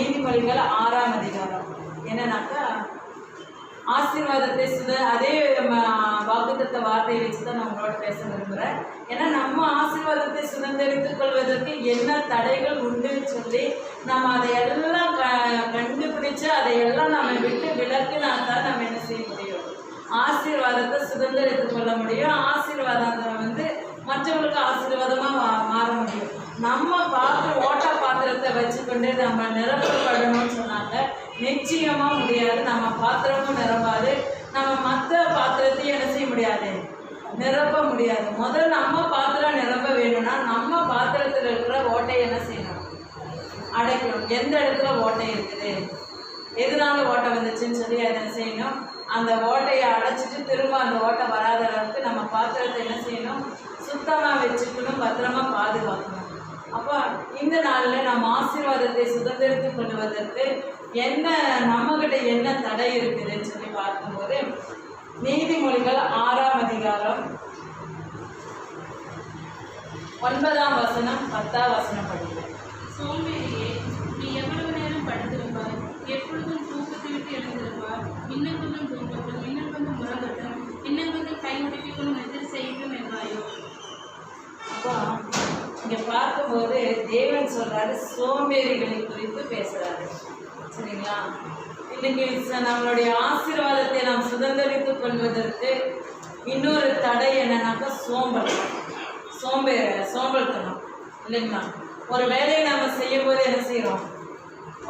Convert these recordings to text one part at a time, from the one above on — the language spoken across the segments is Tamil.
நீதிமொழிகள் ஆறாம் அதிகாரம். என்னன்னாக்கா ஆசீர்வாதத்தை சுத அதே நம்ம வாக்குத்த வார்த்தையை வச்சு தான் நான் உங்களோட பேச விரும்புகிறேன் ஏன்னா நம்ம ஆசீர்வாதத்தை சுதந்திரித்துக் கொள்வதற்கு என்ன தடைகள் உண்டுன்னு சொல்லி நம்ம அதை எல்லாம் க கண்டுபிடிச்சு அதை எல்லாம் நம்ம விட்டு விலக்கினா தான் நம்ம என்ன செய்ய முடியும்? ஆசீர்வாதத்தை சுதந்திரித்துக் கொள்ள முடியும். ஆசீர்வாதத்தை வந்து மற்றவங்களுக்கு ஆசீர்வாதமாக மா மாற முடியும். நம்ம பாத்திர ஓட்ட பாத்திரத்தை வச்சுக்கொண்டு நம்ம நிரப்பப்படணும்னு சொன்னாங்க. நிச்சயமாக முடியாது. நம்ம பாத்திரமும் நிரம்பாது. நம்ம மற்ற பாத்திரத்தையும் என்ன செய்ய முடியாது? நிரப்ப முடியாது. முதல்ல நம்ம பாத்திரம் நிரம்ப வேணும்னா நம்ம பாத்திரத்தில் இருக்கிற ஓட்டையை என்ன செய்யணும்? அடைக்கணும். எந்த இடத்துல ஓட்டை இருக்குது? எதனால ஓட்டை வந்துச்சுன்னு சொல்லி என்ன செய்யணும்? அந்த ஓட்டையை அடைச்சிட்டு திரும்ப அந்த ஓட்டை வராத அளவுக்கு நம்ம பாத்திரத்தை என்ன செய்யணும்? சுத்தமாக வச்சுக்கணும். பத்திரமா பாதுகாக்கணும். அப்போ இந்த நாளில் நம்ம ஆசீர்வாதத்தை சுதந்திரத்துக் கொள்வதற்கு என்ன நம்மகிட்ட என்ன தடை இருக்குதுன்னு சொல்லி பார்க்கும்போது நீதிமொழிகள் ஆறாம் அதிகாரம் ஒன்பதாம் வசனம் பத்தாம் வசனம் படிக்கிறேன் சோம்பேறியே நீ எவ்வளவு நேரம் படுத்திருப்பாய்? எப்பொழுதும் தூக்கத்தை விட்டு எழுந்திருப்பாய்? இன்னும் கொஞ்சம் தூங்கட்டும் இன்னும் கொஞ்சம் முறங்கட்டும் இன்னும் கொஞ்சம் கை முடிப்பிக்கணும் எதிர் செய்யட்டும் என்பாயோ அப்போ இங்க பார்க்கும்போது தேவன் சொல்றாரு சோம்பேறிகளை குறித்து பேசுறாரு. சரிங்களா? இன்னைக்கு நம்மளுடைய ஆசீர்வாதத்தை நாம் சுதந்திரித்துக் கொள்வதற்கு இன்னொரு தடை என்னன்னாக்கா சோம்பல். சோம்பே சோம்பல்தனம். இல்லைங்களா? ஒரு வேலையை நம்ம செய்யும் போது என்ன செய்கிறோம்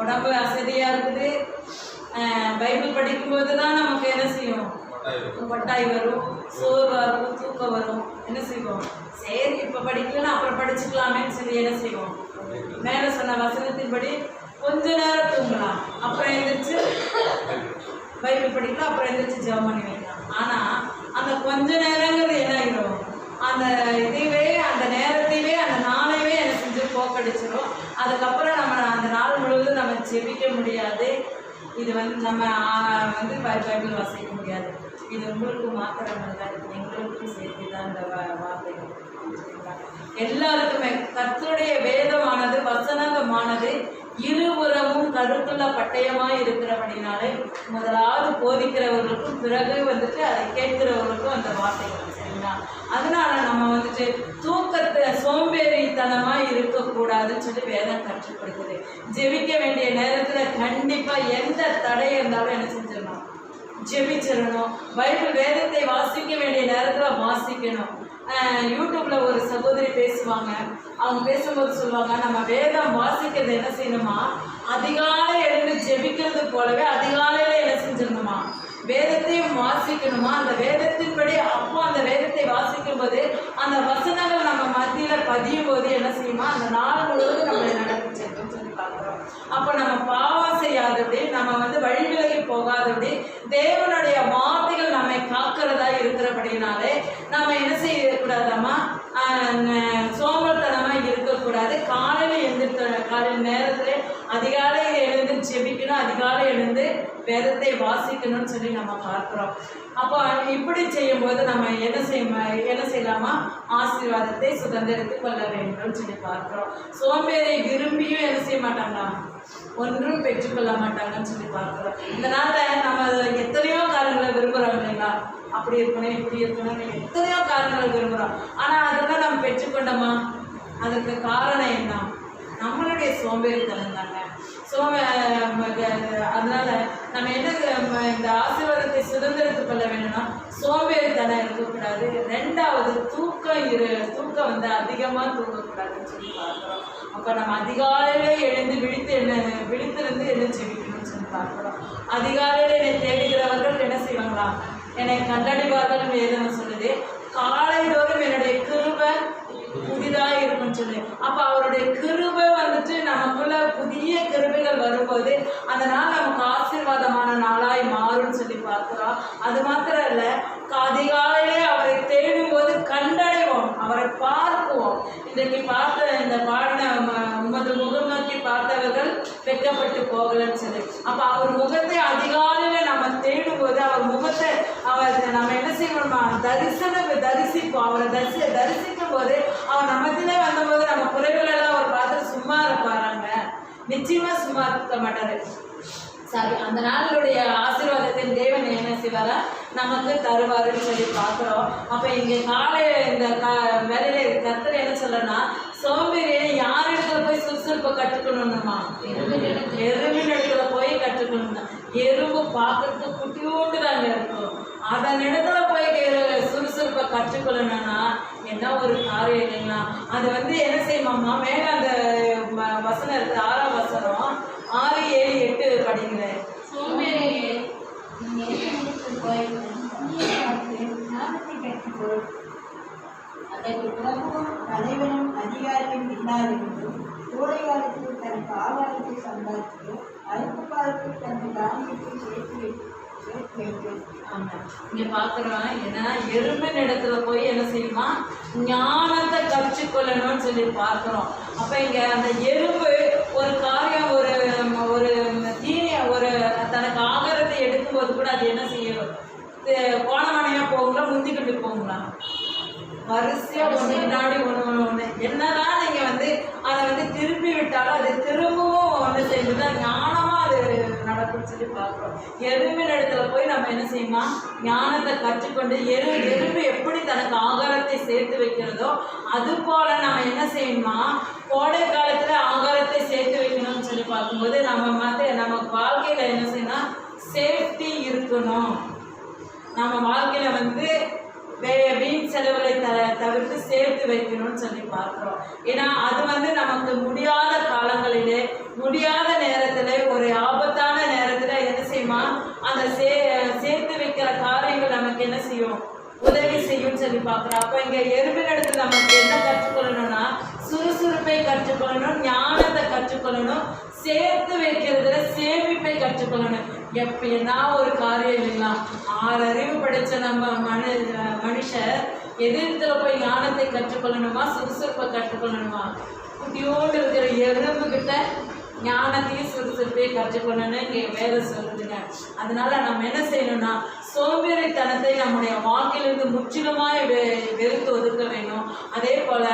உடம்பு அசதியாக இருக்குது. பைபிள் படிக்கும்போது தான் நமக்கு என்ன செய்யும்? பட்டாய் வரும். சோர்வாக இருக்கும் தூக்கம் வரும். என்ன செய்வோம்? சரி இப்போ படிக்கலன்னா அப்புறம் படிச்சுக்கலாமேன்னு சொல்லி என்ன செய்வோம்? மேலே சொன்ன வசனத்தின்படி கொஞ்ச நேரம் தூங்கலாம். அப்புறம் எழுந்திரிச்சு பைபிள் படிக்கலாம் அப்புறம் எழுந்திரிச்சு ஜெபம் பண்ணி வைக்கலாம். ஆனால் அந்த கொஞ்ச நேரங்கிறது என்ன ஆகிடும் அந்த இதுவே அந்த நேரத்தையே அந்த நாளையவே என்ன செஞ்சு போக்கடிச்சிடும் அதுக்கப்புறம் நம்ம அந்த நாள் முழுவதும் நம்ம ஜெபிக்க முடியாது. இது வந்து நம்ம ஆ, வந்து பை- பைபிள் வாசிக்க முடியாது. இது உங்களுக்கு மாத்திரமல்ல எங்களுக்கும் சேர்த்து தான் இந்த வார்த்தைகள் எல்லாருக்குமே கத்தருடைய வேதமானது வசனங்கமானது இருபுறமும் கருத்துள்ள பட்டயமாக இருக்கிறபடினாலே முதலாவது போதிக்கிறவர்களுக்கும் பிறகு வந்துட்டு அதை கேட்கிறவர்களுக்கும் அந்த வார்த்தைகள் சரிங்களா? அதனால நம்ம வந்துட்டு தூக்கத்தை சோம்பேறித்தனமாக இருக்கக்கூடாதுன்னு சொல்லி வேதம் கற்றுக் கொடுக்குது. ஜெபிக்க வேண்டிய நேரத்தில் கண்டிப்பாக எந்த தடை இருந்தாலும் என்ன செஞ்சிடணும்? ஜெபிச்சிடணும். பைபிள் வேதத்தை வாசிக்க வேண்டிய நேரத்தில் வாசிக்கணும். யூடியூப்பில் யூடியூப்ல ஒரு சகோதரி பேசுவாங்க. அவங்க பேசும்போது சொல்லுவாங்க நம்ம வேதம் வாசிக்கிறது என்ன செய்யணுமா? அதிகாலை எழுந்து ஜெபிக்கிறது போலவே அதிகாலையில என்ன செஞ்சிடணுமா? வேதத்தையும் வாசிக்கணுமா? அந்த வேதத்தின்படி அப்போ அந்த வேதத்தை வாசிக்கும் போது அந்த வசனங்கள் நம்ம மத்தியில பதியும் போது என்ன செய்யுமா? அந்த நாள் முழுவதும் நம்மளை நடந்துச்சு அப்போ நம்ம பாவம் செய்யாதபடி நம்ம வந்து வழிவிலகி போகாதபடி தேவனுடைய வார்த்தைகள் நம்மை காக்கிறதா இருக்கிறபடினாலே நம்ம என்ன செய்யக்கூடாதாம்மா? சோம்பல்தனமாக இருக்கக்கூடாது. காலையில் எழுந்திருக்க காலையில் நேரத்தில் அதிகாலை ஜெபிக்கணும் அதிகாலை எழுந்து வேதத்தை வாசிக்கணும்னு சொல்லி நம்ம பார்க்குறோம். அப்போ இப்படி செய்யும்போது நம்ம என்ன செய்ய என்ன செய்யலாமா? ஆசீர்வாதத்தை சுதந்திரத்து கொள்ள வேண்டும்னு சொல்லி பார்க்குறோம். சோம்பேறி விரும்பியும் என்ன செய்ய மாட்டாங்களா ஒன்றும் பெற்றுக்கொள்ள மாட்டாங்கன்னு சொல்லி பார்க்குறோம். இதனால நம்ம எத்தனையோ காரணங்களை விரும்புகிறோம் இல்லைங்களா? அப்படி இருக்கணும் இப்படி இருக்கணும்னு எத்தனையோ காரணங்களை விரும்புகிறோம் ஆனால் அதெல்லாம் நம்ம பெற்றுக்கொண்டோமா அதுக்கு காரணம் என்ன? நம்மளுடைய சோம்பேறித்தனம் தாங்க ஸோ அதனால நம்ம என்ன இந்த ஆசீர்வாதத்தை சுதந்திரத்து கொள்ள வேணும்னா சோம்பேறித்தனம் இருக்கக்கூடாது. ரெண்டாவது தூக்கம் இரு தூக்கம் வந்து அதிகமாக தூங்கக்கூடாதுன்னு சொல்லி பார்க்குறோம். அப்போ நம்ம அதிகாலையிலே எழுந்து விழித்து என்ன விழித்திருந்து எழுந்து ஜெபிக்கணும்னு சொல்லி பார்க்குறோம். அதிகாலையில் என்னை தேடுகிறவர்கள் என்ன செய்வாங்களா? என்னை கண்டடிவார்கள் வேதனை சொல்லுது. கால என்னுடைய கிருபை புதிதாக இருக்கும்னு சொல்லி அப்போ அவருடைய கிருபை வந்துட்டு நமக்குள்ள புதிய போது அந்த நாள் நமக்கு ஆசீர்வாதமான நாளாய் மாறும்னு சொல்லி பார்க்குறோம். அது மாத்திரம் இல்லை அதிகாலையிலே அவரை தேடும் போது கண்டடைவோம் அவரை பார்க்குவோம். இன்றைக்கு பார்த்த இந்த பாடின உமது முகம் நோக்கி பார்த்தவர்கள் வெட்கப்பட்டு போகலன்னு சொல்லி. அப்போ அவர் முகத்தை அதிகாலையில் நம்ம தேடும் போது அவர் முகத்தை அவர் நம்ம என்ன செய்யணுமா தரிசனம் தரிசிப்போம். அவரை தரிசி தரிசிக்கும் போது அவர் நம்மத்திலே வந்தபோது நம்ம குறைகள் எல்லாம் அவர் பார்த்து சும்மா இருப்பாராங்க. நிச்சயமா சும்மா இருக்க மாட்டாரு. சரி அந்த நாளுடைய ஆசீர்வாதத்தின் தேவன் என்ன செய்வாரா? நமக்கு தருவாருன்னு சொல்லி பார்க்குறோம். அப்போ இங்கே காலை இந்த க வேலையில கர்த்தர் என்ன சொல்லனா சோம்பேறியை யார் இடத்துல போய் சுறுசுறுப்பை கற்றுக்கணும்னுமா? எறும்பின் இடத்துல போய் கற்றுக்கணும்னா எறும்பு பார்க்கறதுக்கு குட்டியோண்டு தாங்க இருக்கும். அதன் இடத்துல போய் சுறுசுறுப்பை கற்றுக்கொள்ளணும்னா ஒரு காரியம் இல்லைங்களா அது வந்து என்ன செய்யுமாம்மா மேல அந்த வசனம் இருக்குது ஆறாம் வசனம் ஆறு ஏழு எட்டு படிக்கிறேன். தலைவனும் அதிகாரியும் இல்லாதிருந்தும் கோடை காலத்தில் தனக்கு ஆகாரத்தை சம்பாதித்து அறுப்பு காலத்தில் தனது தானியத்தை சேர்த்து வைத்து இங்க பாக்குறோம் ஏன்னா எருமை இடத்துல போய் என்ன செய்யுமா? ஞானத்தை கற்றுக்கொள்ளணும்னு சொல்லி பார்க்கிறோம். அப்ப இங்க அந்த எறும்பு ஒரு காரியம் ஒரு ஒரு தீனிய ஒரு தனக்கு ஆகாரத்தை எடுக்கும்போது கூட அது என்ன செய்யும்? கோணமனையா போகுங்களா முந்திக்கிட்டு போகுங்களா? வரிசையா ஒன்று முன்னாடி ஒன்று ஒன்று ஒன்று என்னதான் நீங்க வந்து அதை வந்து திருப்பி விட்டாலும் அது திரும்பவும் ஒன்று செய்யுது ஞானம் அப்படின்னு சொல்லி பார்க்குறோம். எறும்பின் இடத்துல போய் நம்ம என்ன செய்யணுமா ஞானத்தை கற்றுக்கொண்டு எரு எறும்பு எப்படி தனக்கு ஆகாரத்தை சேர்த்து வைக்கிறதோ அது போல நம்ம என்ன செய்யணுமா? கோடை காலத்துல ஆகாரத்தை சேர்த்து வைக்கணும்னு சொல்லி பார்க்கும்போது நம்ம மற்ற நம்ம வாழ்க்கையில என்ன செய்யணும் சேஃப்டி இருக்கணும். நம்ம வாழ்க்கையில வந்து வீண் செலவுகளை த தவிர்த்து சேர்த்து வைக்கணும்னு சொல்லி பார்க்குறோம். ஏன்னா அது வந்து நமக்கு முடியாத காலங்களிலே முடியாத நேரத்துல ஒரு ஆபத்தான நேரம் அந்த சே சேர்த்து வைக்கிற காரியங்கள் நமக்கு என்ன செய்யும்? உதவி செய்யும் சொல்லி பார்க்குறோம் அப்போ இங்கே எறும்பின் இடத்துல நமக்கு என்ன கற்றுக்கொள்ளணும்னா சுறுசுறுப்பை கற்றுக்கொள்ளணும் ஞானத்தை கற்றுக்கொள்ளணும் சேர்த்து வைக்கிறதுல சேமிப்பை கற்றுக்கொள்ளணும். எப்படின்னா ஒரு காரியம் இல்லைங்களா ஆறு அறிவு படித்த நம்ம மனு மனுஷர் எதிர்த்துல போய் ஞானத்தை கற்றுக்கொள்ளணுமா சுறுசுறுப்பை கற்றுக்கொள்ளணுமா? குட்டியோடு இருக்கிற எறும்பு கிட்ட ஞானத்தையும் சுறுசுறுப்பையும் கற்றுக்கொள்ளணும்னு இங்கே வேதம் சொல்லுதுங்க. அதனால நம்ம என்ன செய்யணும்னா சோம்பேறித்தனத்தை நம்முடைய வாழ்க்கையிலிருந்து முற்றிலுமாய் வெ வெறுத்து ஒதுக்க வேணும் அதே போல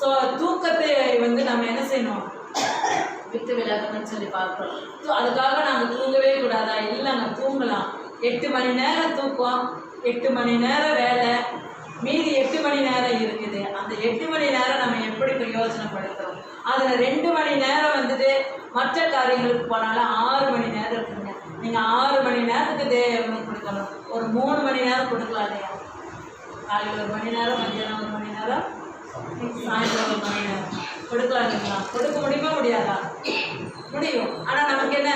சோ தூக்கத்தை வந்து நம்ம என்ன செய்யணும்? வித்து விலகணும்னு சொல்லி பார்க்குறோம். ஸோ அதுக்காக நாங்கள் தூங்கவே கூடாதா? இல்லைங்க தூங்கலாம். எட்டு மணி நேரம் தூக்கம் எட்டு மணி நேரம் வேலை மீதி எட்டு மணி நேரம் இருக்குது. அந்த எட்டு மணி நேரம் நம்ம எப்படி பிரயோஜனப்படுத்துறோம்? அதில் ரெண்டு மணி நேரம் வந்துட்டு மற்ற காரியங்களுக்கு போனாலும் ஆறு மணி நேரம் இருக்குங்க. நீங்கள் ஆறு மணி நேரத்துக்கு தேவனுக்கு கொடுக்கணும் ஒரு மூணு மணி நேரம் கொடுக்கலாம் இல்லையா? காலையில் ஒரு மணி நேரம் மத்தியானம் ஒரு மணி நேரம் சாயந்தரம் ஒரு மணி நேரம். கொடுக்கலாம் இல்லைங்களா? கொடுக்க முடியுமா முடியாதா? முடியும். ஆனால் நமக்கு என்ன?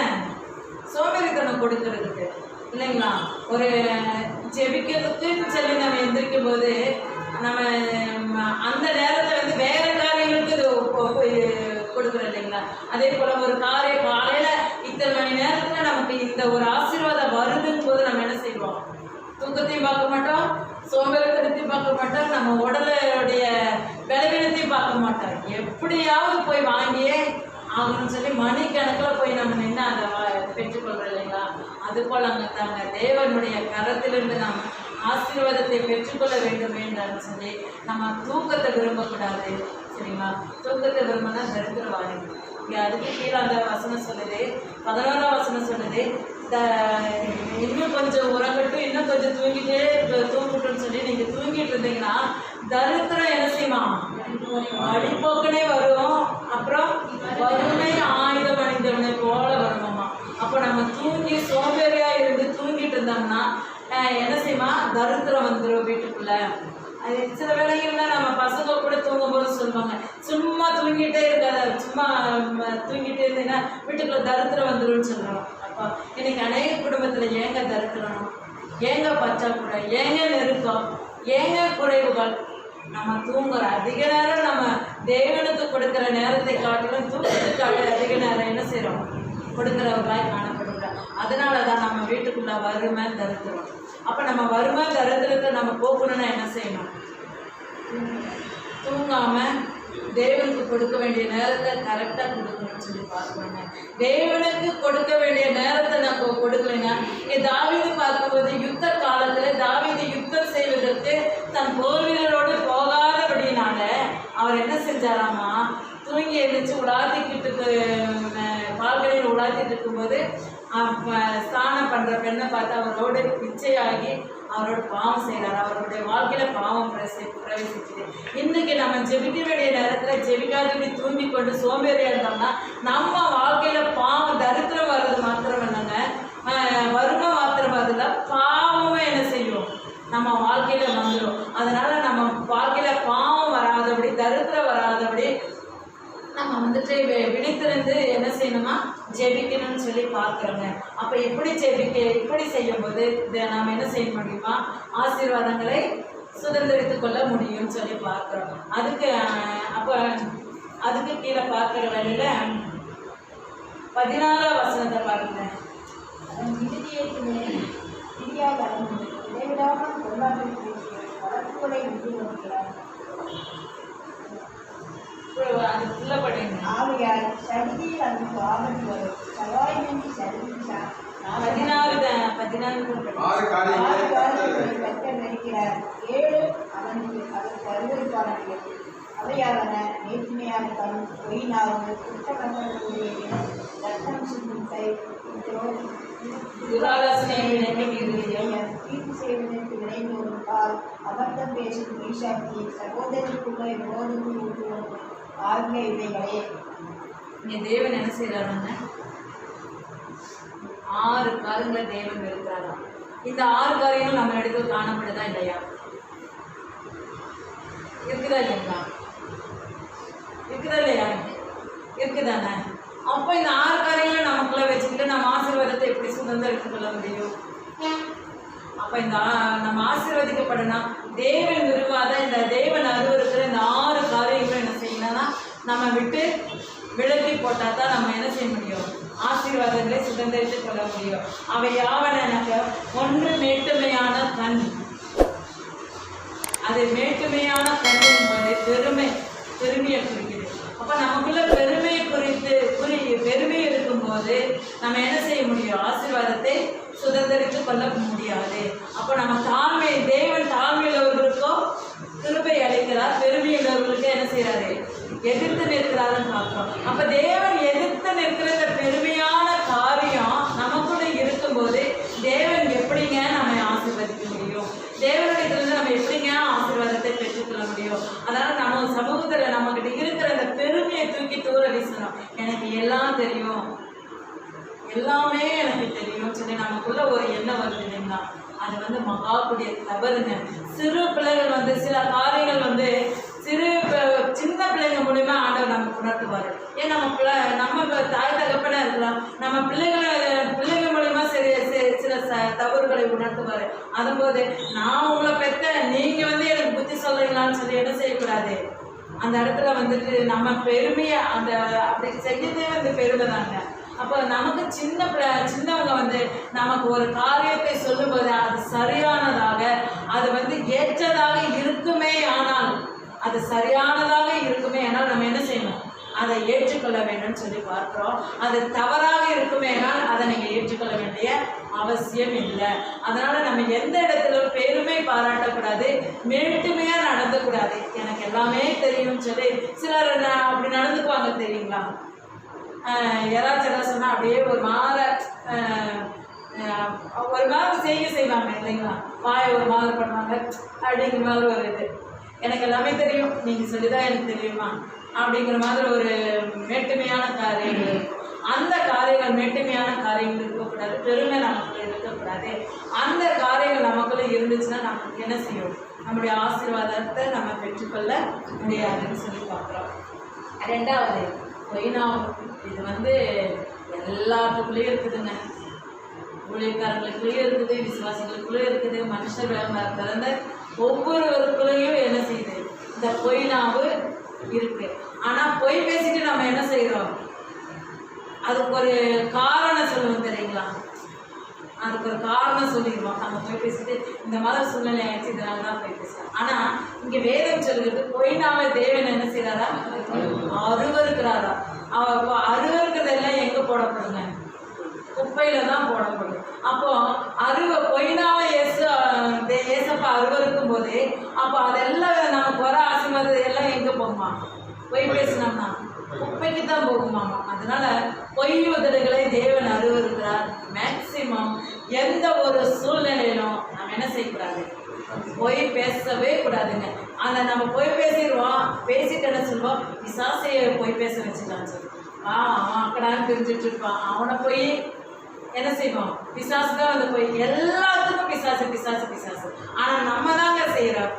சோம்பேறித்தனம் கொடுக்கறதுக்கு. இல்லைங்களா? ஒரு ஜெபிக்கிறதுக்கு சொல்லி நம்ம எந்திரிக்கும் போது நம்ம அந்த நேரத்தை வந்து வேற காரியங்களுக்கு இது கொடுக்குறோம் இல்லைங்களா? அதே போல ஒரு காரை காலையில இத்தனை மணி நேரத்துல நமக்கு இந்த ஒரு ஆசீர்வாதம் வருதுன்னு போது நம்ம என்ன செய்வோம்? தூக்கத்தையும் பார்க்க மாட்டோம் சோம்பேறித்தனத்தையும் பார்க்க மாட்டோம் நம்ம உடலுடைய பலவீனத்தையும் பார்க்க மாட்டோம். எப்படியாவது போய் வாங்கியே ஆகணும்னு சொல்லி மணிக்கணக்கில் போய் நம்ம நின்று அதை பெற்றுக்கொள்கிறோம் பெற்றுக்கொள்றோம் இல்லைங்களா? அதுபோல் அங்கே தாங்க தேவனுடைய கரத்திலிருந்து நாம் ஆசீர்வாதத்தை பெற்றுக்கொள்ள வேண்டும் என்றான்னு சொல்லி நம்ம தூக்கத்தை விரும்பக்கூடாது. சரிங்களா தூக்கத்தை விரும்பினா தரித்திரவாதி இங்கே அதுக்கு கீழே அந்த வசனம் சொல்லுது. பதினோராம் வசனம் சொல்லுது. த- இன்னும் கொஞ்சம் உறங்கட்டும் இன்னும் கொஞ்சம் தூங்கிட்டே தூங்கட்டும்னு சொல்லி நீங்கள் தூங்கிட்டு இருந்தீங்கன்னா தரித்திரம் என்ன செய்யுமா? அடிப்போக்கனே வரும். அப்புறம் வறுமை ஆயுதம் அணிந்தவனை போல வரும். அப்போ நம்ம தூங்கி சோம்பேறியா இருந்து தூங்கிட்டு இருந்தோம்னா என்ன செய்யுமா? தருத்திரம் வந்துடும் வீட்டுக்குள்ள. அது சில வேலைகள்ல நம்ம பசங்க கூட தூங்கும்போது சொல்லுவாங்க சும்மா தூங்கிட்டே இருக்காத சும்மா தூங்கிட்டே இருந்தீங்கன்னா வீட்டுக்குள்ள தருத்திரம் வந்துடும் சொல்றோம். அப்போ இன்னைக்கு அநேக குடும்பத்துல ஏங்க தருத்திரம் ஏங்க பற்றாக்குறை? ஏங்க நெருக்கம்? ஏங்க குறைவுகள்? நம்ம தூங்குற அதிக நேரம் நம்ம தேவனுக்கு கொடுக்குற நேரத்தை காட்டிலும் தூக்கத்துக்காக அதிக நேரம் என்ன செய்கிறோம் கொடுக்கிறவர்களாய் காணப்படுகிறார். அதனால தான் நம்ம வீட்டுக்குள்ள வறுமை தருத்திரம். அப்போ நம்ம வறுமை தருத்திரத்தை நம்ம போக்கணும்னா என்ன செய்யணும்? தூங்காமல் தேவனுக்கு கொடுக்க வேண்டிய நேரத்தை கரெக்டாக கொடுக்கணும்னு சொல்லி பார்க்கணுங்க. தேவனுக்கு கொடுக்க வேண்டிய நேரத்தை நம்ம கொடுக்கலைன்னா என் தாவீது பார்க்கும்போது யுத்த காலத்தில் தாவீது யுத்தம் செய்வதற்கு தன் போர்வீரரோடு போகாதபடினால அவர் என்ன செஞ்சாராமா? தூங்கி எழுந்திரிச்சு உலாத்திக்கிட்டு உலாத்திட்டு இருக்கும்போது ஸ்தானம் ஸ்நானம் பண்ற பெண்ணை பார்த்து அவரோட பிச்சையாகி அவரோட பாவம் செய்கிறார் அவருடைய வாழ்க்கையில பாவம் பிரசி பிரவேசிச்சுது இன்னைக்கு நம்ம ஜெபிக்க வேண்டிய நேரத்துல ஜெபிக்காதபடி தூங்கி கொண்டு சோம்பேறியா இருந்தோம்னா நம்ம வாழ்க்கையில பாவம் தரித்திரம் வர்றது மாத்திரம் இல்லைங்க. வறுமை மாத்திரம் வரதில்ல பாவமும் என்ன செய்யும்? நம்ம வாழ்க்கையில வந்துடும் அதனால நம்ம வாழ்க்கையில பாவம் வராதபடி தரித்திரம் வராதபடி நம்ம வந்துட்டு வி- விழித்திருந்து என்ன செய்யணுமா ஜெபிக்கணும்னு சொல்லி பார்க்குறோங்க. அப்போ இப்படி ஜெபிக்க இப்படி செய்யும்போது இதை நாம் என்ன செய்ய முடியுமா? ஆசீர்வாதங்களை சுதந்திரித்து கொள்ள முடியும்னு சொல்லி பார்க்குறோம் அதுக்கு அப்போ அதுக்கு கீழே பார்க்குற வழியில பதினாறாம் வசனத்தை பாருங்க. அதன் ஆகையால் சடுதியில் அவனுக்கு ஆபத்து வரும் சவாயின்றி பதினாறு பதினான்கு ஆறு காரியங்களை ஏழு அவனுக்கு அதற்கு அருவருப்பானவைகள் அவையாவன நேர்மையான பொய்னாவது குற்றமற்றவர்களுடைய ரத்தம் சிந்தும் கை தீர்ப்பு செய்வதற்கு விரைந்தோரும் கால் பேசும் ஈசாக்கி சகோதரருக்குள்ளே ஊட்டுவது பாருங்க இவைகளே இங்க தேவன் என்ன செய்யறாருங்க ஆறு காலங்களை தேவன் இருக்கிறாராம் இந்த ஆறு காரியங்கள் நம்ம இடத்துல காணப்படுதா இல்லையா? இருக்குதா இல்லைங்களா? இருக்குதா இல்லையா? இருக்குதானே? அப்போ இந்த ஆறு காரியங்களை நமக்குள்ள வச்சுக்கிட்டு நம்ம ஆசீர்வாதத்தை எப்படி சுதந்திரம் கொள்ள முடியும்? அப்ப இந்த நம்ம ஆசீர்வதிக்கப்படணும் தேவன் விரும்பாத இந்த தேவன் அருவருக்கிற இந்த ஆறு நம்ம விட்டு விலக்கி போட்டால் தான் நம்ம என்ன செய்ய முடியும்? ஆசீர்வாதங்களை சுதந்திரித்து கொள்ள முடியும். அவை யாவன எனக்கு? ஒன்று மேட்டுமையான கண் அது மேட்டுமையான கண் என்பது பெருமை பெருமையை குறிக்கிறது அப்போ நமக்குள்ள பெருமையை குறித்து குறி பெருமை இருக்கும்போது நம்ம என்ன செய்ய முடியும்? ஆசீர்வாதத்தை சுதந்திரித்து கொள்ள முடியாது. அப்போ நம்ம தாழ்மை தேவன் தாழ்மையில் கிருபை அளிக்கிறார் பெருமை உள்ளவர்களுக்கு என்ன செய்யறாரு எதிர்த்து நிற்கிறாருன்னு பார்க்கிறோம் அப்ப தேவன் எதிர்த்து நிற்கிற இந்த பெருமையான காரியம் நமக்குள்ள இருக்கும்போது தேவன் எப்படிங்க நம்ம ஆசீர்வதிக்க முடியும்? தேவனிடத்திலிருந்து நம்ம எப்படிங்க ஆசீர்வாதத்தை பெற்றுக்கொள்ள முடியும்? அதனால நம்ம சமூகத்துல நம்ம கிட்ட இருக்கிற அந்த பெருமையை தூக்கி தூர வீசணும். எனக்கு எல்லாம் தெரியும். எல்லாமே எனக்கு தெரியும் சொல்லி நமக்குள்ள ஒரு எண்ணம் வருது இல்லைங்களா? அது வந்து மகாக்குடிய தவறுங்க சிறு பிள்ளைகள் வந்து சில காரியங்கள் வந்து சிறு சின்ன பிள்ளைங்க மூலயமா ஆண்டவர் நமக்கு உணர்த்துவார் ஏன் நம்ம பிள்ளை நம்ம தாய் தகப்பனா இருக்கலாம். நம்ம பிள்ளைகளை பிள்ளைங்க மூலியமா சரி சில ச- தவறுகளை உணர்த்துவார் அதுபோது நான் உங்களை பெத்த நீங்க வந்து எனக்கு புத்தி சொல்றீங்களான்னு சொல்லி என்ன செய்யக்கூடாது? அந்த இடத்துல வந்துட்டு நம்ம பெருமையை அந்த அப்படி செய்யதே வந்து பெருமை தாங்க. அப்போ நமக்கு சின்ன சின்னவங்க வந்து நமக்கு ஒரு காரியத்தை சொல்லும்போது அது சரியானதாக அது வந்து ஏற்றதாக இருக்குமே ஆனால் அது சரியானதாக இருக்குமே ஆனால் நம்ம என்ன செய்யணும்? அதை ஏற்றுக்கொள்ள வேண்டும்னு சொல்லி பார்க்கிறோம். அது தவறாக இருக்குமே ஆனால் அதை நீங்கள் ஏற்றுக்கொள்ள வேண்டிய அவசியம் இல்லை. அதனால் நம்ம எந்த இடத்துல பெருமை பாராட்டக்கூடாது மேட்டுமையாக நடந்துக்கூடாது எனக்கு எல்லாமே தெரியும்னு சொல்லி சிலர் ந- அப்படி நடந்துக்குவாங்க தெரியுங்களா? யாராச்சும் எதாவது சொன்னால் அப்படியே ஒரு மாற ஒரு மாதிரி செய்ய செய்வாங்க இல்லைங்களா? வாயை ஒரு மாதிரி பண்ணுவாங்க. அப்படிங்கிற மாதிரி ஒரு இது. எனக்கு எல்லாமே தெரியும். நீங்கள் சொல்லிதான் எனக்கு தெரியுமா? அப்படிங்கிற மாதிரி ஒரு மேட்டுமையான காரியங்கள். அந்த காரியங்கள் மேட்டுமையான காரியங்கள் இருக்கக்கூடாது. பெருமை நமக்கு இருக்கக்கூடாது. அந்த காரியங்கள் நமக்குள்ள இருந்துச்சுன்னா நமக்கு என்ன செய்யும்? நம்முடைய ஆசீர்வாதத்தை நம்ம பெற்றுக்கொள்ள முடியாதுன்னு சொல்லி பார்க்குறோம். ரெண்டாவது பொய்னாவும் இது வந்து எல்லாத்துக்குள்ளேயும் இருக்குதுங்க. ஊழியக்காரங்களுக்குள்ளேயும் இருக்குது விசுவாசிகளுக்குள்ளேயும் இருக்குது. மனுஷர் பிறந்த ஒவ்வொருவருக்குள்ளேயும் என்ன செய்யுது? இந்த பொய் நாவு இருக்கு. ஆனா பொய் பேசிட்டு நம்ம என்ன செய்கிறோம் அதுக்கு ஒரு காரணம் சொல்லுவோம் தெரியுங்களா? அதுக்கு ஒரு காரணம் சொல்லிடுவோம். நம்ம போய் பேசிட்டு இந்த மாதிரி சூழ்நிலை ஆயிடுச்சு இதனால தான் போய் பேசுகிறோம் ஆனா இங்க வேதம் சொல்லுகிறது பொய்னாவை தேவன் என்ன செய்யறாரா அருவருக்கிறாரா? அவ அருவருக்கிறதெல்லாம் எங்க போடப்படுங்க? குப்பையில தான் போடப்படும். அப்போ அருவ பொய்னால இயேசு தே- இயேசப்பா அருவருக்கும் போது அப்போ அதெல்லாம் நமக்கு வர ஆசீர்வாதம் எல்லாம் எங்கே போகுமா? பொய் பேசினோம்னா. குப்பைக்கு தான் போகுமாமா. அதனால பொய் உதடுகளை தேவன் அருவருக்கிறார் மேக்சிமம் எந்த ஒரு சூழ்நிலையிலும் நம்ம என்ன செய்யக்கூடாது? பொய் பேசவே கூடாதுங்க. அந்த நம்ம பொய் பேசிடுவோம் பேசிட்டு என்ன சொல்லுவோம்? விசாசையை பொய் பேச வச்சுக்கலாம் சொல்லி ஆ அவன் அக்கடான்னு தெரிஞ்சிட்டு இருப்பான். அவனை போய் என்ன செய்வோம் பிசாசு தான் வந்து போய் எல்லாத்துக்கும் பிசாசு பிசாசு பிசாசு. ஆனால் நம்ம தாங்க செய்கிறோம்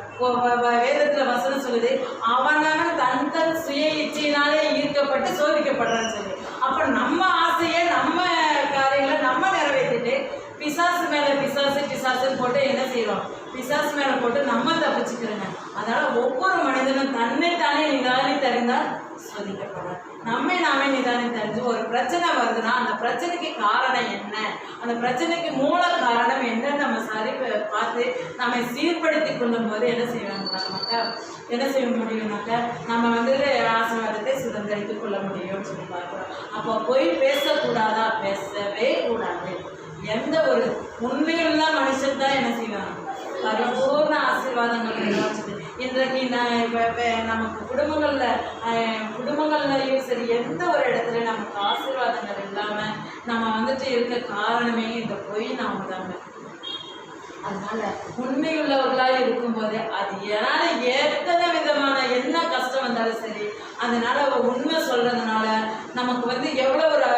வேதத்தில் வசனம் சொல்லுது அவனவன் தன் தன் சுய இச்சையினாலே ஈர்க்கப்பட்டு சோதிக்கப்படுறான்னு சொல்லி. அப்போ நம்ம ஆசையை நம்ம காரியங்களை நம்ம நிறைவேற்றிட்டு பிசாசு மேலே பிசாசு பிசாசுன்னு போட்டு என்ன செய்கிறோம் பிசாசு மேலே போட்டு நம்ம தப்பிச்சுக்கிறோங்க. அதனால் ஒவ்வொரு மனிதனும் தன்னை தானே நிதானித்து அறிந்தால் நம்மை நாமே நிதானம் தெரிஞ்சு ஒரு பிரச்சனை வருதுன்னா அந்த பிரச்சனைக்கு காரணம் என்ன? அந்த பிரச்சனைக்கு மூல காரணம் என்னன்னு நம்ம சரி பார்த்து நம்மை சீர்படுத்தி கொள்ளும் போது என்ன செய்வாங்கனாக்க என்ன செய்ய முடியும்னாக்க நம்ம வந்து ஆசீர்வாதத்தை சுதந்திரித்து கொள்ள முடியும்னு சொல்லி பார்க்குறோம். அப்போ போய் பேசக்கூடாதா? பேசவே கூடாது. எந்த ஒரு உண்மையுள்ள மனுஷன் தான் என்ன செய்வாங்க? பரிபூர்ண ஆசீர்வாதங்கள் வேணும்னு சொல்லி இன்றைக்கு நான் இப்போ நமக்கு குடும்பங்களில் குடும்பங்கள்லையும் சரி எந்த ஒரு இடத்துல நமக்கு ஆசீர்வாதங்கள் இல்லாமல் நம்ம வந்துட்டு இருக்க காரணமே இந்த பொய் நாம் தாங்க. அதனால உண்மையுள்ளவர்களாக இருக்கும்போது அது என்னால எத்தனை விதமான என்ன கஷ்டம் வந்தாலும் சரி அதனால உண்மை சொல்றதுனால நமக்கு வந்து எவ்வளோ ஒரு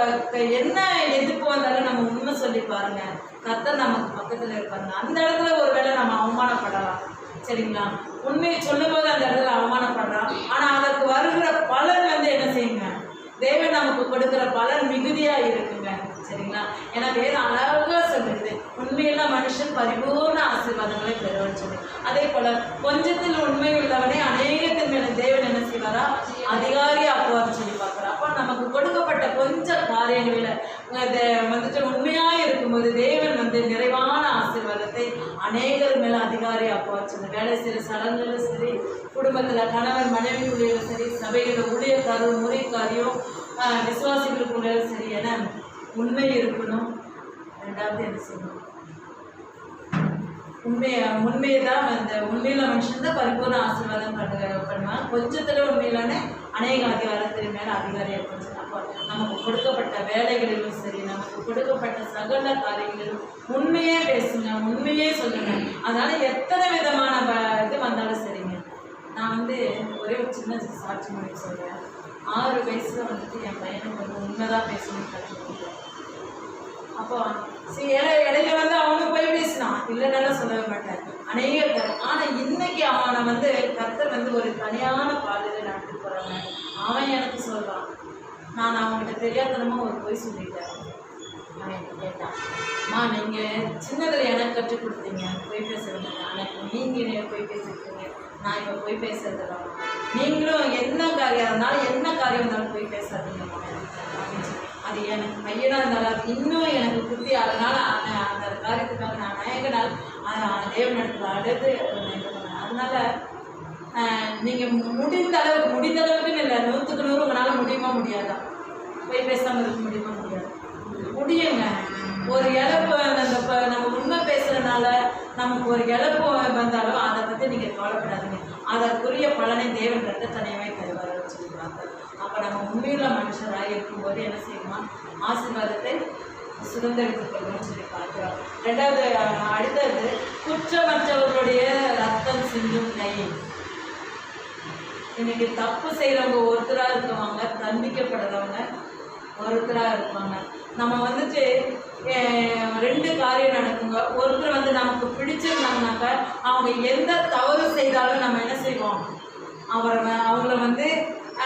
என்ன எதிர்ப்பு வந்தாலும் நம்ம உண்மை சொல்லி பாருங்க. கர்த்தர் நமக்கு பக்கத்தில் இருப்பாங்க அந்த இடத்துல ஒருவேளை நம்ம அவமானப்படலாம். சரிங்களா? உண்மையை சொல்லும்போது அந்த இடத்துல அவமானப்படுறோம் ஆனால் அதற்கு வருகிற பலன் வந்து என்ன செய்யுங்க? தேவன் நமக்கு கொடுக்குற பலன் மிகுதியாக இருக்குங்க. சரிங்களா? ஏன்னா வேதம் அழகாக சொல்லுது. உண்மையெல்லாம் மனுஷன் பரிபூர்ண ஆசீர்வாதங்களை பெறுவன் சொல்லி. அதே போல கொஞ்சத்தில் உண்மை உள்ளவனே அநேகத்தின் மேல தேவன் என்ன செய்வாரா? அதிகாரி ஆக்குவார்னு சொல்லி பார்க்குறோம் அப்போ நமக்கு கொடுக்கப்பட்ட கொஞ்ச காரியங்களில் அது வந்துட்டு உண்மையா இருக்கும்போது தேவன் வந்து நிறைவான ஆசீர்வாதத்தை அநேகர் மேல அதிகாரி ஆக்குவார். அந்த வேலை செய்கிற சடங்குகளும் சரி குடும்பத்தில் கணவன் மனைவிக்குள்ளேயும் சரி சபையில ஊழியக்காரரும் முறைக்காரியும் விசுவாசிகளுக்குள்ளேயும் சரி என உண்மை இருக்கணும். ரெண்டாவது என்ன செய்யணும் உண்மையை உண்மையை தான் அந்த உண்மையில் மனுஷன் தான் பரிபூர்ண ஆசீர்வாதம் பண்ணுற பண்ணுவான். கொஞ்சத்தில் உண்மையிலான அநேக அதிகாரத்தின் மேலே அதிகாரி இருக்கும் அப்போ நமக்கு கொடுக்கப்பட்ட வேலைகளிலும் சரி நமக்கு கொடுக்கப்பட்ட சகல காரியங்களிலும் உண்மையே பேசுங்க உண்மையே சொல்லுங்க. அதனால எத்தனை விதமான இது வந்தாலும் சரிங்க. நான் வந்து ஒரே ஒரு சின்ன சாட்சி மொழி சொல்றேன். ஆறு வயசில் வந்துட்டு என் பையனுக்கு வந்து உண்மைதான் பேசணும்னு கற்றுக் கொடுத்தேன். அப்போ சரி, ஏழை இடையில வந்து அவனும் போய் பேசினான் இல்லைன்னாலும் சொல்லவே மாட்டேன் அநேக பேர் ஆனா இன்னைக்கு அவனை வந்து கர்த்தர் வந்து ஒரு தனியான பாதையில நடத்தி போறாங்க அவன் எனக்கு சொல்றான் தெரியாதனமாக தெரியாதனமா ஒரு போய் சொல்லிட்டேன் அவன் கேட்டான் அம்மா நீங்க சின்னதுல எனக்கு கற்றுக் கொடுத்தீங்க. போய் பேசுறது எனக்கு நீங்க எனக்கு போய் பேசிருக்கீங்க. நான் இப்ப போய் பேசுறதில்ல. நீங்களும் என்ன காரியம் இருந்தாலும் என்ன காரியம் இருந்தாலும் போய் பேசாதீங்க. அப்படின்னு சொல்லி அது எனக்கு பையனாக இருந்தாலும் இன்னும் எனக்கு புத்தி அதனால அந்த அந்த காரியத்துக்காக நான் நாயகனால் தேவன் இடத்துல அடுத்து அதனால் அதனால நீங்கள் முடிந்த அளவுக்கு முடிந்த அளவுக்குன்னு இல்லை நூற்றுக்கு நூறு உங்களால் முடியுமா முடியாதான் போய் பேசாமல் இருக்க முடியுமா? முடியாது. முடியுங்க. ஒரு இழப்பு அந்த நம்ம உண்மை பேசுறதுனால நமக்கு ஒரு இழப்பு வந்தாலும் அதை பற்றி நீங்கள் கவலைப்படாதீங்க. அதற்குரிய பலனை தேவன் ரெட்ட தனியாகவே தருவார் சொல்லுவாங்க. அப்போ நம்ம உண்மையுள்ள மனுஷராக இருக்கும்போது என்ன செய்யணுமா ஆசீர்வாதத்தை சுதந்திரித்துக் கொள்ளணும்னு சொல்லி பார்க்குறோம். ரெண்டாவது அடுத்தது குற்றமற்றவர்களுடைய ரத்தம் சிந்தும் கை இன்னைக்கு தப்பு செய்கிறவங்க ஒருத்தராக இருக்கவங்க தண்டிக்கப்படுறவங்க ஒருத்தராக இருப்பாங்க. நம்ம வந்துட்டு ரெண்டு காரியம் நடக்குங்க. ஒருத்தர் வந்து நமக்கு பிடிச்சிருந்தாங்கனாக்க அவங்க எந்த தவறு செய்தாலும் நம்ம என்ன செய்வோம்? அவரை அவங்கள வந்து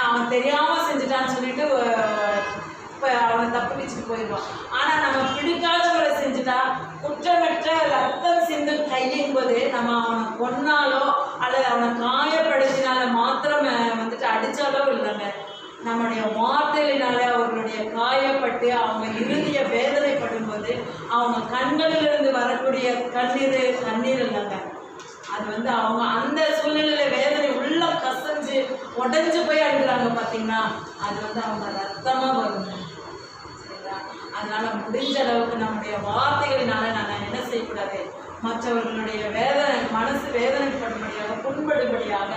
அவன் தெரியாமல் செஞ்சுட்டான்னு சொல்லிட்டு இப்போ அவனை தப்பு வச்சுட்டு போயிடுவான். ஆனால் நம்ம பிடிக்காதவரை செஞ்சுட்டா குற்றமற்ற ரத்தம் சிந்து கையின் போது நம்ம அவனை கொன்னாலோ அல்லது அவனை காயப்படுத்தினால மாத்திரம் வந்துட்டு அடித்தாலோ இல்லைங்க. நம்முடைய வார்த்தைகளினால அவர்களுடைய காயப்பட்டு அவங்க இறுதிய வேதனைப்படும் போது அவங்க கண்களிலிருந்து வரக்கூடிய கண்ணீர் கண்ணீர் இல்லைங்க. அது வந்து அவங்க அந்த சூழ்நிலையில வேதனை உள்ள கசஞ்சு உடஞ்சு போய் அழுகுறாங்க பார்த்தீங்கன்னா அது வந்து அவங்க ரத்தமாக வருங்க. சரிங்களா? அதனால முடிஞ்ச அளவுக்கு நம்முடைய வார்த்தைகளினால நான் என்ன செய்யக்கூடாது? மற்றவர்களுடைய வேதனை மனசு வேதனைப்படும்படியாக புண்படும்படியாக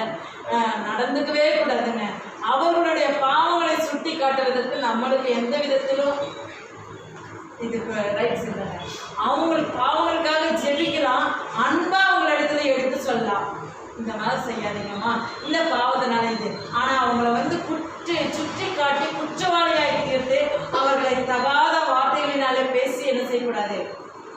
நடந்துக்கவே கூடாதுங்க. அவர்களுடைய பாவங்களை சுட்டி காட்டுவதற்கு நம்மளுக்கு எந்த விதத்திலும் இது ரைட்ஸ் இல்லைங்க அவங்களுக்கு பாவங்களுக்காக ஜெபிக்கலாம் அன்பா அவங்கள இடத்துல எடுத்து சொல்லலாம். இந்த மாதிரி செய்யாதீங்கம்மா. இந்த பாவத்தினால இது. ஆனால் அவங்கள வந்து குற்ற சுற்றி காட்டி குற்றவாளியாய் தீர்த்து அவர்களை தகாத வார்த்தைகளினாலே பேசி என்ன செய்யக்கூடாது?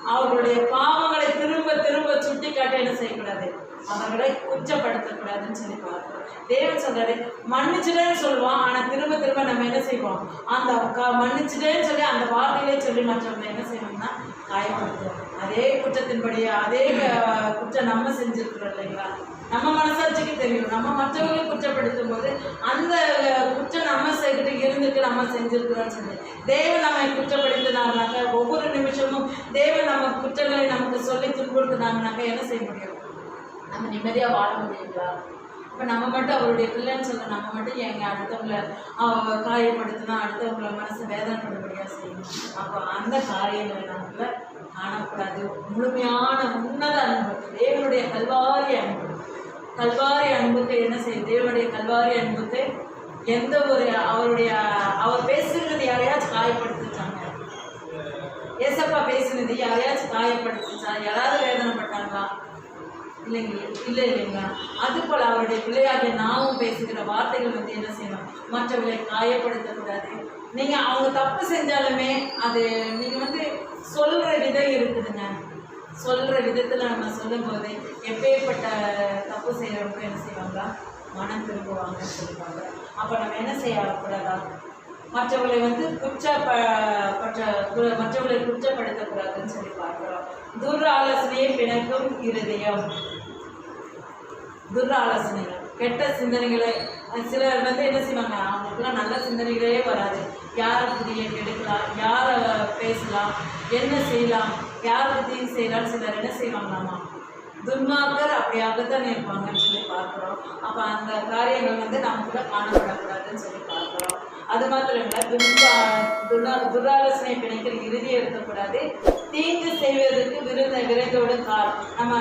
அவர்களுடைய பாவங்களை திரும்ப திரும்ப சுட்டி காட்டி என்ன செய்யக்கூடாது? அவர்களை குற்றப்படுத்தக்கூடாதுன்னு சொல்லி பார்க்கிறோம். தேவன் சொல்றாரு மன்னிச்சுட்டேன்னு சொல்லுவோம் ஆனா திரும்ப திரும்ப நம்ம என்ன செய்வோம்? அந்த அக்கா மன்னிச்சுட்டேன்னு சொல்லி அந்த வார்த்தையிலே சொல்லி மற்றவங்க என்ன செய்யணும்னா காயப்படுத்துவோம். அதே குற்றத்தின்படியே அதே க- குற்றம் நம்ம செஞ்சிருக்கிறோம் இல்லைங்களா? நம்ம மனசாட்சிக்கு தெரியும். நம்ம மற்றவங்களை குற்றப்படுத்தும் போது அந்த குற்றம் நம்ம செய்துட்டு இருந்துட்டு நம்ம செஞ்சிருக்கிறோம்னு சொல்லி. தேவன் நம்மை குற்றப்படுத்தினாங்கனாக்கா ஒவ்வொரு நிமிஷமும் தேவன் நம்ம குற்றங்களை நமக்கு சொல்லி துன்புறுத்தினாங்கனாக்க என்ன செய்ய முடியும்? நம்ம நிம்மதியாக வாழ முடியுங்களா? இப்போ நம்ம மட்டும் அவருடைய பிள்ளைன்னு சொல்ல நம்ம மட்டும் எங்க அடுத்தவங்கள அவ காயப்படுத்தினா அடுத்தவங்கள மனசு வேதனைப்படும்படியாக செய்யணும்? அப்போ அந்த காரியங்கள் நம்மள காணக்கூடாது. முழுமையான உன்னத அனுபவத்தை தேவனுடைய கல்வாரி அன்பு. கல்வாரி அன்புக்கு என்ன செய்யும் தேவனுடைய கல்வாரி அன்புக்கு எந்த ஒரு அவருடைய அவர் பேசுகிறது யாரையாச்சும் காயப்படுத்திட்டாங்க? ஏசப்பா பேசுனது யாரையாச்சும் காயப்படுத்திச்சா யாராவது வேதனைப்பட்டாங்களா? இல்லைங்க இல்லை இல்லைங்களா அது போல் அவருடைய பிள்ளையாக நாமும் பேசுகிற வார்த்தைகள் வந்து என்ன செய்யணும்? மற்றவர்களை காயப்படுத்தக்கூடாது. நீங்கள் அவங்க தப்பு செஞ்சாலுமே அது நீங்கள் வந்து சொல்கிற விதம் இருக்குதுங்க. சொல்கிற விதத்தில் நம்ம சொல்லும்போது எப்பேற்பட்ட தப்பு செய்கிறவங்க என்ன செய்வாங்களா மனம் திரும்புவாங்கன்னு சொல்லுவாங்க. அப்போ நம்ம என்ன செய்யக்கூடாதா? மற்றவர்களை வந்து குற்ற பற்ற மற்றவர்களை குற்றப்படுத்தக்கூடாதுன்னு சொல்லி பார்க்குறோம். துர் ஆலோசனையை பிணக்கும் இருதயம். துர் ஆலோசனைகள். கெட்ட சிந்தனைகளை சிலர் வந்து என்ன செய்வாங்க அவங்களுக்குலாம் நல்ல சிந்தனைகளே வராது. யாரை புதிய கெடுக்கலாம் யாரை பேசலாம் என்ன செய்யலாம் யார் புத்தியும் செய்யலாம்னு சிலர் என்ன செய்வாங்களாமா துன்மார்க்கர் அப்படியாகத்தான் இருப்பாங்கன்னு சொல்லி பார்க்குறோம். அப்போ அந்த காரியங்கள் வந்து நமக்குள்ள காணப்படக்கூடாதுன்னு சொல்லி பார்க்குறோம். அது மாத்திரம் இல்லை துன்பா துர்நா துராலோசனை பிணைக்கிற இறுதி எடுக்கக்கூடாது. தீங்கு செய்வதற்கு விருந்த விரைந்தோடு கால். நம்ம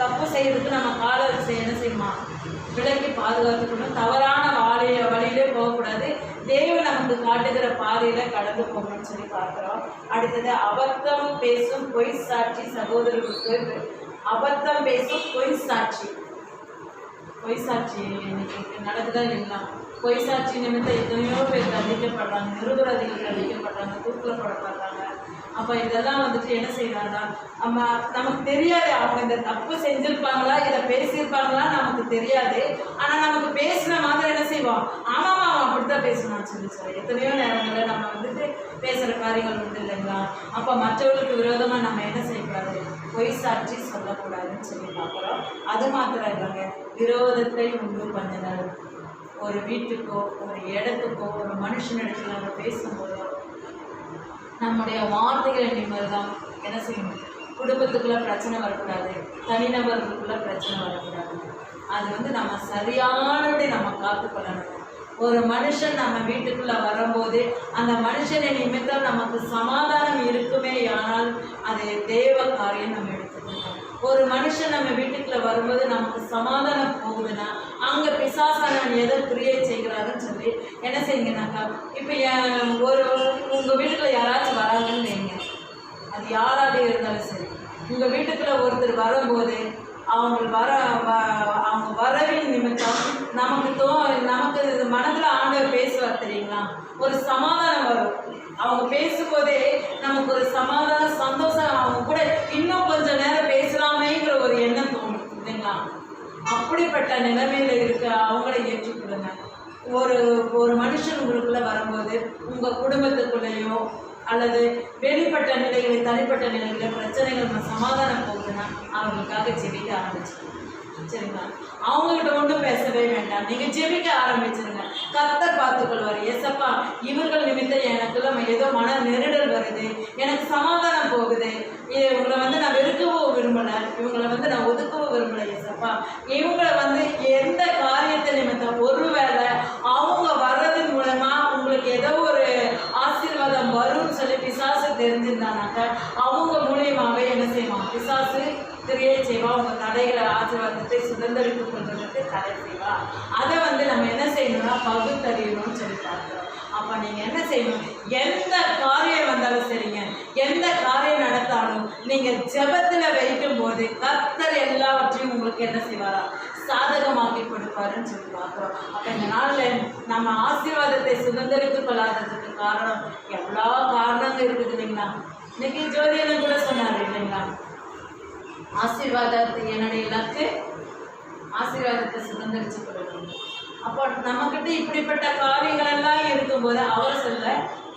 தப்பு செய்யறதுக்கு நம்ம காலை என்ன செய்யுமா விலக்கி பாதுகாத்துக்கணும். தவறான வாழைய வழியிலே போகக்கூடாது. தேவன் நமக்கு காட்டுகிற பாதையில கடந்து போகணும்னு சொல்லி பார்க்குறோம். அடுத்தது அபத்தம் பேசும் பொய் சாட்சி சகோதரர்களுக்கு அபத்தம் பேசும் பொய் சாட்சி. பொய் சாட்சி இன்னைக்கு நடக்குதா இல்லைங்களா? பொய் சாட்சி நிமித்தம் எத்தனையோ பேர் தண்டிக்கப்படுறாங்க நிருபராதிகள் தண்டிக்கப்படுறாங்க தூக்கில் போடப்படுறாங்க அப்போ இதெல்லாம் வந்துட்டு என்ன செய்வாருன்னா நம்ம நமக்கு தெரியாது அவங்க இந்த தப்பு செஞ்சுருப்பாங்களா இதை பேசியிருப்பாங்களா நமக்கு தெரியாது. ஆனால் நமக்கு பேசின மாதிரி என்ன செய்வோம்? ஆமாம் அவன் அப்படித்தான் பேசணும்னு சொல்லி சொல்லி எத்தனையோ நேரங்களில் நம்ம வந்துட்டு பேசுகிற காரியங்கள் உண்டு இல்லைங்களா? அப்போ மற்றவர்களுக்கு விரோதமாக நம்ம என்ன செய்யக்கூடாது? பொய் சாட்சி சொல்லக்கூடாதுன்னு சொல்லி பார்க்குறோம். அது மாத்திரம் இல்லைங்க. விரோதத்தை உண்டு பண்ணினார் ஒரு வீட்டுக்கோ ஒரு இடத்துக்கோ ஒரு மனுஷனிடத்தில் நம்ம பேசும்போதோ நம்முடைய வார்த்தைகளை நிம்மதிதான் என்ன செய்யணும் குடும்பத்துக்குள்ள பிரச்சனை வரக்கூடாது. தனிநபர்களுக்குள்ள பிரச்சனை வரக்கூடாது. அது வந்து நம்ம சரியானபடி நம்ம காத்துக்கொள்ளணும் ஒரு மனுஷன் நம்ம வீட்டுக்குள்ள வரும்போது அந்த மனுஷனை நிமித்தம் நமக்கு சமாதானம் இருக்குமே ஆனால் அது தேவ காரியம் நம்ம எடுத்துக்கணும் ஒரு மனுஷன் நம்ம வீட்டுக்குள்ள வரும்போது நமக்கு சமாதானம் போகுதுன்னா அங்க பிசாசானவன் எதை புரிய செய்கிறாருன்னு சொல்லி என்ன செய்யுங்கனாக்கா இப்போ ஒரு உங்க வீட்டுக்குள்ள யாராச்சும் வராங்கன்னு வைங்க அது யாராக இருந்தாலும் சரி. உங்க வீட்டுக்குள்ள ஒருத்தர் வரும்போது அவங்க வர வ- அவங்க வரவின் நிமித்தம் நமக்கு தோ நமக்கு மனதில் ஆண்டவர் பேசுவார் தெரியுங்களா? ஒரு சமாதானம் வரும். அவங்க பேசும்போதே நமக்கு ஒரு சமாதானம் சந்தோஷம். அவங்க கூட இன்னும் கொஞ்ச நேரம் பேசலாமேங்கிற ஒரு எண்ணம் தோணும் இல்லைங்களா? அப்படிப்பட்ட நிலைமையில் இருக்க அவங்கள ஏற்றுக்கொள்ளுங்க. ஒரு ஒரு மனுஷன் உங்களுக்குள்ளே வரும்போது உங்கள் குடும்பத்துக்குள்ளேயோ அல்லது வெளிப்பட்ட நிலைகளை தனிப்பட்ட நிலைகளில் பிரச்சனைகள் நம்ம சமாதானம் போகுதுன்னா அவங்களுக்காக ஜெபிக்க ஆரம்பிச்சிருங்க. சரிங்களா? அவங்ககிட்ட ஒன்றும் பேசவே வேண்டாம். நீங்க ஜெபிக்க ஆரம்பிச்சிருங்க. கத்தர் பார்த்துக்கொள்வார் எசப்பா இவர்கள் நிமித்தம் எனக்குள்ள ஏதோ மன நெருடல் வருது. எனக்கு சமாதானம் போகுது. இது இவங்களை வந்து நான் வெறுக்கவோ விரும்பலை. இவங்களை வந்து நான் ஒதுக்கவோ விரும்பலை எசப்பா இவங்களை வந்து எந்த காரியத்தை நிமித்தம் ஒருவேளை அவங்க வர்றதன் மூலமா உங்களுக்கு ஏதோ ஒரு ஆசீர்வாதம் வரும்னு சொல்லி பிசாசு தெரிஞ்சிருந்தானாக்கா அவங்க மூலியமாகவே என்ன செய்வான் பிசாசு கிரியை செய்வா. உங்க தடைகளை ஆசீர்வாதத்தை சுதந்திரித்து கொள்வதற்கு தடை செய்வா. அதை வந்து நம்ம என்ன செய்யணும்னா பகுத்தறியணும்னு சொல்லி பார்க்குறோம். அப்போ நீங்க என்ன செய்யணும்? எந்த காரியம் வந்தாலும் சரிங்க. எந்த காரியம் நடத்தாலும் நீங்கள் ஜெபத்துல வைக்கும் போது கர்த்தர் எல்லாவற்றையும் உங்களுக்கு என்ன செய்வாரா? சாதகமாக்கி கொடுப்பாருன்னு சொல்லி பார்க்குறோம். அப்போ இந்த நாளில் நம்ம ஆசீர்வாதத்தை சுதந்திரித்துக் கொள்ளாததுக்கு காரணம் எவ்வளோ காரணங்கள் இருக்குது இல்லைங்களா? இன்னைக்கு ஜோதியனும் கூட சொன்னார் இல்லைங்களா? ஆசீர்வாதத்தை என்னுடைய இலக்கு ஆசீர்வாதத்தை சுதந்திரிச்சு கொள்ளணும் அப்போ நம்மக்கிட்ட இப்படிப்பட்ட காரியங்கள் எல்லாம் இருக்கும்போது அவர் சொல்ல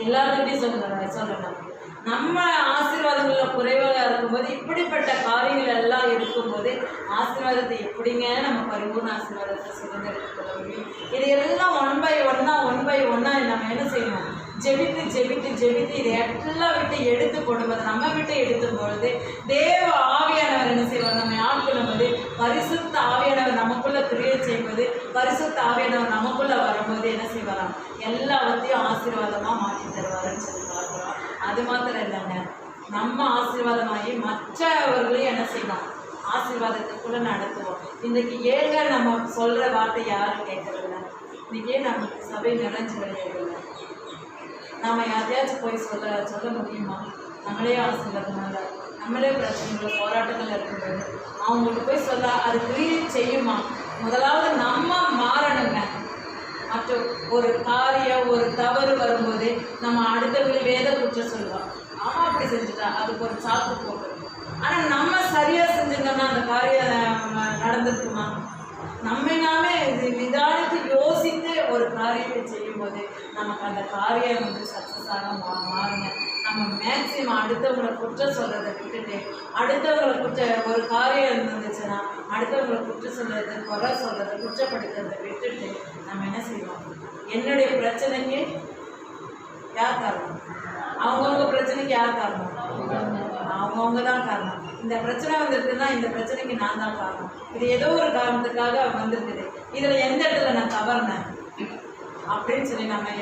எல்லாருக்கிட்டையும் சொல்லுங்க சொல்லணும் நம்ம ஆசீர்வாதங்கள்ல குறைவாக இருக்கும்போது இப்படிப்பட்ட காரியங்கள் எல்லாம் இருக்கும்போது ஆசீர்வாதத்தை எப்படிங்க நம்ம பரிபூர்ண ஆசீர்வாதத்தை சுதந்திரித்துக் முடியும் இது எல்லாம் ஒன் பை ஒன்னா ஒன் பை ஒன்னா நம்ம என்ன செய்யணும்? ஜெபித்து ஜெபித்து ஜெபித்து இதை எல்லாம் விட்டு எடுத்து போடும்போது நம்ம விட்டு எடுத்தும் பொழுது தேவ ஆவியானவர் என்ன செய்வார்? நம்ம ஆட்கொள்ளும் போது பரிசுத்த ஆவியானவர் நமக்குள்ள கிரியை செய்வது பரிசுத்த ஆவியானவர் நமக்குள்ள வரும்போது என்ன செய்வாராம்? எல்லாவற்றையும் ஆசீர்வாதமா மாற்றி தருவாருன்னு சொல்லுவார். அது மாத்திரம் இல்லைங்க. நம்ம ஆசீர்வாதமாகி மற்றவர்களையும் என்ன செய்யலாம் ஆசீர்வாதத்துக்குள்ள நடத்துவோம். இன்னைக்கு ஏங்க நம்ம சொல்ற வார்த்தை யாரும் கேட்கறதில்ல. இன்றைக்கே நம்ம சபை நிறைஞ்சு விளையாடுல நாம யாரையாச்சும் போய் சொல்ல சொல்ல முடியுமா? நம்மளே ஆசீர்வாதமாக நம்மளே பிரச்சனைகள் போராட்டங்கள் இருக்கும்போது அவங்களுக்கு போய் சொல்ல அது கிரியை செய்யுமா? முதலாவது நம்ம மாறணுங்க. மற்றும் ஒரு காரியம் ஒரு தவறு வரும்போது நம்ம அடுத்தவங்களை வேத குற்றம் சொல்லுவோம். ஆமாம் அப்படி செஞ்சுட்டா அதுக்கு ஒரு சாக்கு போட்டு ஆனால் நம்ம சரியாக செஞ்சுட்டோம்னா அந்த காரியம் அஹ், நடந்திருக்குமா? நம்மை நாமே இது நிதானித்து யோசித்து ஒரு காரியத்தை போது நமக்கு அந்த காரியம் வந்து சக்ஸஸாக மா மாறுங்க. நம்ம மேக்சிமம் அடுத்தவங்களை குற்றம் சொல்கிறத விட்டுட்டு அடுத்தவங்களை குற்ற ஒரு காரியம் இருந்துச்சுன்னா அடுத்தவங்களை குற்றம் சொல்கிறது குறை சொல்கிறத குற்றப்படுத்துறதை விட்டுட்டு நம்ம என்ன செய்வோம்? என்னுடைய பிரச்சனைக்கு யார் காரணம்? அவங்கவுங்க பிரச்சனைக்கு யார் காரணம்? அவங்கவுங்க தான் காரணம். இந்த பிரச்சனை வந்திருக்குன்னா இந்த பிரச்சனைக்கு நான் தான் காரணம். இது ஏதோ ஒரு காரணத்துக்காக வந்திருக்குது. இதில் எந்த இடத்துல நான் தவறினேன்? அப்படின்னு சொல்லி நம்ம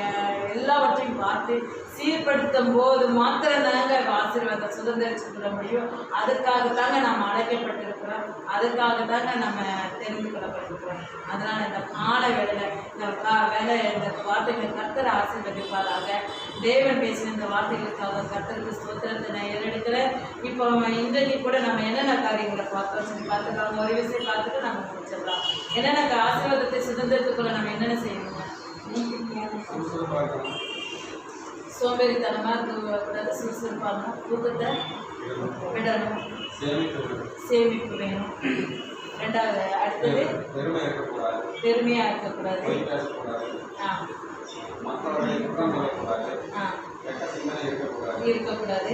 எல்லாவற்றையும் பார்த்து சீர்படுத்தும் போது மாத்திரம் தாங்க ஆசீர்வாதம் சுதந்திரிச்சு முடியும். அதுக்காக தாங்க நம்ம அழைக்கப்பட்டிருக்கிறோம் அதுக்காக தாங்க நம்ம தெரிந்து கொள்ளப்பட்டிருக்கிறோம். அதனால் இந்த கால வேலை இந்த கா வேலை இந்த வார்த்தைகளை கர்த்தர் ஆசீர்வதிப்பாராக. தேவன் பேசின இந்த வார்த்தைகளுக்காக கர்த்தருக்கு சுதந்திரத்தை நான் ஏறெடுக்கிறேன். இப்போ நம்ம இன்றைக்கு கூட நம்ம என்னென்ன காரியங்களை பார்த்தோம் சொல்லி பார்த்துக்கலாம். ஒரு விஷயம் பார்த்துட்டு நம்ம முடிச்சிடலாம். என்னென்ன ஆசீர்வாதத்தை சுதந்திரத்துக்குள்ள நம்ம என்னென்ன செய்யணும்? சோம்பேறித்தனமாக இருக்கக்கூடாது சுறுசுறுப்பாக தூக்கத்தை விடணும். சேமிப்பு வேணும். ரெண்டாவது அடுத்தது பெருமை இருக்கக்கூடாது. பெருமையாக இருக்கக்கூடாது ஆ. இருக்கக்கூடாது.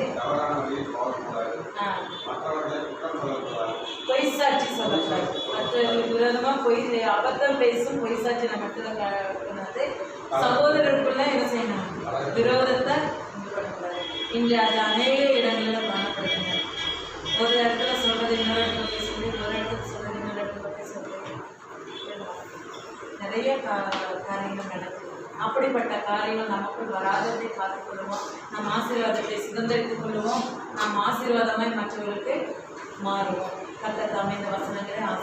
ஆ. மற்றவர்களை குற்றம் சொல்லக்கூடாது பொய் சாட்சி சொல்லக்கூடாது மற்றவர்களுக்கு விரோதமாக பொய் அபத்தம் பேசும் பொய் சாட்சி நம்ம இடத்துல கூடாது சகோதரருக்குள்ள என்ன செய்யணும்? விரோதத்தை இன்று அது அநேக இடங்களில் காணப்படுதுங்க ஒரு இடத்துல சொல்றது இன்னொரு இடத்துல போய் சொல்லி ஒரு இடத்துல சொல்றது இன்னொரு இடத்துல போய் நிறைய காரியங்கள் நடக்குது. அப்படிப்பட்ட காரியங்கள் நமக்குள் வராததை பார்த்துக்கொள்வோம் நம் ஆசீர்வாதத்தை சுதந்திரித்துக் கொள்வோம் நாம் ஆசீர்வாதமாய் மற்றவர்களுக்கு மாறுவோம். கத்த தாமே இந்த வசனங்களை ஆசீர்வதிப்பாராக.